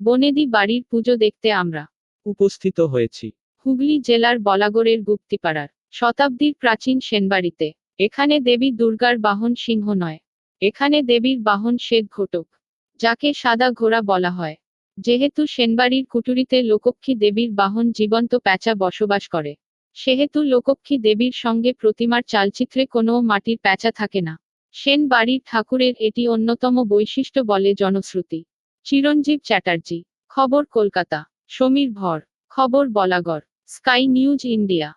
বনেদি বাড়ির পুজো দেখতে আমরা। উপস্থিত হয়েছি। হুগলি জেলার বলাগড়ের গুপ্তিপাড়ার শতাব্দীর প্রাচীন সেনবাড়িতে। এখানে দেবী দুর্গার বাহন সিংহ নয়। এখানে দেবীর বাহন শ্বেত ঘটক যাকে সাদা ঘোড়া বলা হয়। যেহেতু সেনবাড়ির কুটুরিতে লোকক্ষী দেবীর বাহন জীবন্ত প্যাঁচা বসবাস করে সেহেতু লোকক্ষী দেবীর সঙ্গে প্রতিমার চালচিত্রে কোনো মাটির প্যাঁচা থাকে না। সেন বাড়ির ঠাকুরের এটি অন্যতম বৈশিষ্ট্য বলে জনশ্রুতি। চিরঞ্জীব চ্যাটার্জি খবর কলকাতা সমীর ভর খবর বলাগড় স্কাই নিউজ ইন্ডিয়া।